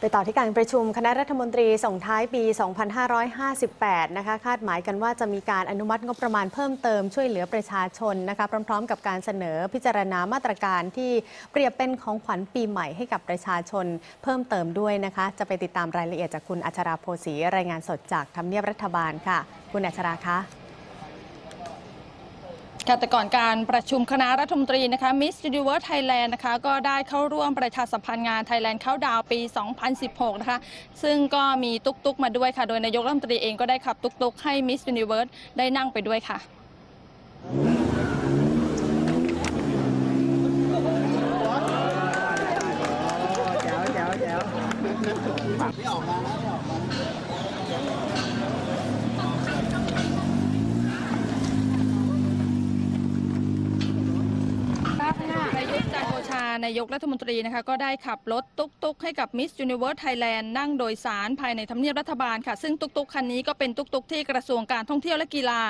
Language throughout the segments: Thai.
ไปต่อที่การประชุมคณะรัฐมนตรีส่งท้ายปี 2558 นะคะ คาดหมายกันว่าจะมีการอนุมัติงบประมาณเพิ่มเติมช่วยเหลือประชาชนนะคะ พร้อม ๆ กับการเสนอพิจารณามาตรการที่เปรียบเป็นของขวัญปีใหม่ให้กับประชาชนเพิ่มเติมด้วยนะคะ จะไปติดตามรายละเอียดจากคุณอัชราโพสีรายงานสดจากทำเนียบรัฐบาลค่ะ คุณอัชราคะ ค่ะแต่ก่อนการประชุมคณะรัฐมนตรีนะคะ Miss Universe Thailand นะคะก็ได้เข้าร่วมประชาสัมพันธ์งาน Thailand เข้าดาวปี 2016 นะคะ ซึ่งก็มีตุ๊กตุ๊กมาด้วยค่ะ โดยนายกรัฐมนตรีเองก็ได้ขับตุ๊กตุ๊กให้ Miss Universe ได้นั่งไปด้วยค่ะประยุทธ์จันทร์โอชานายกรัฐมนตรีนะคะก็ได้ขับรถตุ๊กตุ๊กให้กับ Miss Universe Thailand นั่งโดยสารภายในทำเนียบรัฐบาลค่ะ ซึ่งตุ๊กตุ๊กคันนี้ก็เป็นตุ๊กตุ๊กที่กระทรวงการท่องเที่ยวและกีฬา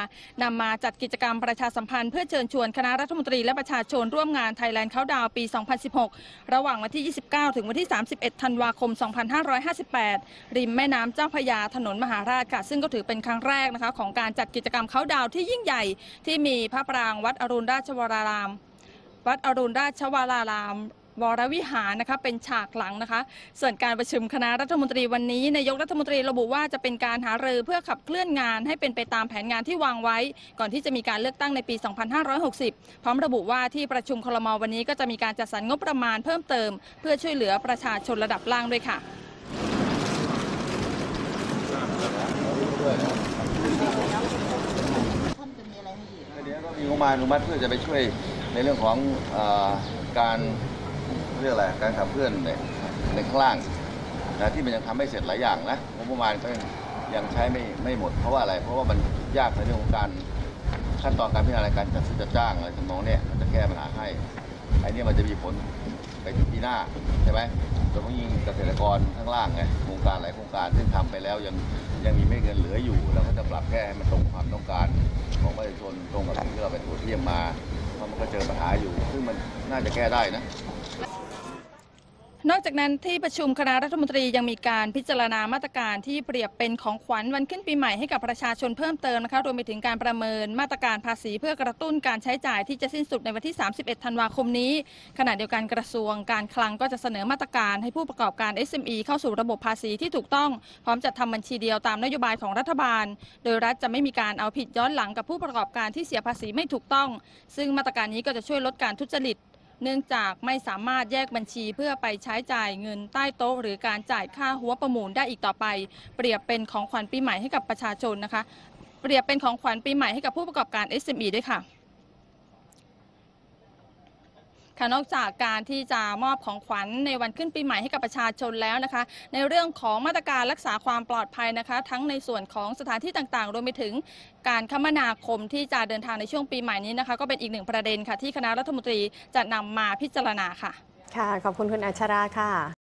นำมาจัดกิจกรรมประชาสัมพันธ์เพื่อเชิญชวนคณะรัฐมนตรีและประชาชนร่วมงาน Thailand เขาดาวปี 2016 ระหว่างวันที่ 29 ถึงวันที่ 31 ธันวาคม 2558 ริมแม่น้ำเจ้าพยาถนนมหาราชค่ะ ซึ่งก็ถือเป็นครั้งแรกนะคะของการจัดกิจกรรมเขาดาวที่ยิ่งใหญ่ที่มีพระปรางวัดอรุณราชวราราม วัดอรุณราชวรารามวรวิหารนะคะเป็นฉากหลังนะคะ ส่วนการประชุมคณะรัฐมนตรีวันนี้นายกรัฐมนตรีระบุว่าจะเป็นการหารือเพื่อขับเคลื่อนงานให้เป็นไปตามแผนงานที่วางไว้ ก่อนที่จะมีการเลือกตั้งในปี 2560 พร้อมระบุว่าที่ประชุมคลมวันนี้ก็จะมีการจัดสรรงบประมาณเพิ่มเติม เพื่อช่วยเหลือประชาชนระดับล่างด้วยค่ะเดี๋ยวก็มีงบประมาณอนุมัติเพื่อจะไปช่วย ในเรื่องของอการเรียกอะไรการขับเคลื่อนในในข้างล่างนะที่มันยังทำไม่เสร็จหลายอย่างนะงบประมาณก็ยังใช้ไม่ไม่หมดเพราะว่าอะไร เพราะว่ามันยากในเรื่องของการขั้นตอนการพิจารณาการจัดซื้อจัดจ้างอะไรทำนองเนี้ยมันจะแก้ปัญหาให้ไอ้เนี่ยมันจะมีผลไปถึงปีหน้าใช่ไหมโดยเฉพาะยิ่งเกษตรกรข้างล่างไงโครงการหลายโครงการซึ่งทำไปแล้วยังยังมีไม่เงินเหลืออยู่เราก็จะปรับแก้ให้มันตรงความต้องการของประชาชนตรงกับสิ่งที่เราไปตรวจเยี่ยมมา ก็เจอปัญหาอยู่ ซึ่งมันน่าจะแก้ได้นะ นอกจากนั้นที่ประชุมคณะรัฐมนตรียังมีการพิจารณามาตรการที่เปรียบเป็นของขวัญวันขึ้นปีใหม่ให้กับประชาชนเพิ่มเติมนะคะรวมไปถึงการประเมินมาตรการภาษีเพื่อกระตุ้นการใช้จ่ายที่จะสิ้นสุดในวันที่ 31 ธันวาคมนี้ ขณะเดียวกันกระทรวงการคลังก็จะเสนอมาตรการให้ผู้ประกอบการ SME เข้าสู่ระบบภาษีที่ถูกต้อง พร้อมจัดทำบัญชีเดียวตามนโยบายของรัฐบาล โดยรัฐจะไม่มีการเอาผิดย้อนหลังกับผู้ประกอบการที่เสียภาษีไม่ถูกต้อง ซึ่งมาตรการนี้ก็จะช่วยลดการทุจริต เนื่องจากไม่สามารถแยกบัญชีเพื่อไปใช้จ่ายเงินใต้โต๊ะ หรือการจ่ายค่าหัวประมูลได้อีกต่อไป เปรียบเป็นของขวัญปีใหม่ให้กับประชาชนนะคะ เปรียบเป็นของขวัญปีใหม่ให้กับผู้ประกอบการ SME ด้วยค่ะ ค่ะนอกจากการที่จะมอบของขวัญในวันขึ้นปีใหม่ให้กับประชาชนแล้วนะคะ ในเรื่องของมาตรการรักษาความปลอดภัยนะคะ ทั้งในส่วนของสถานที่ต่างๆ รวมไปถึงการคมนาคมที่จะเดินทางในช่วงปีใหม่นี้นะคะ ก็เป็นอีกหนึ่งประเด็นค่ะที่คณะรัฐมนตรีจะนำมาพิจารณาค่ะ ค่ะ ขอบคุณคุณอัชราค่ะ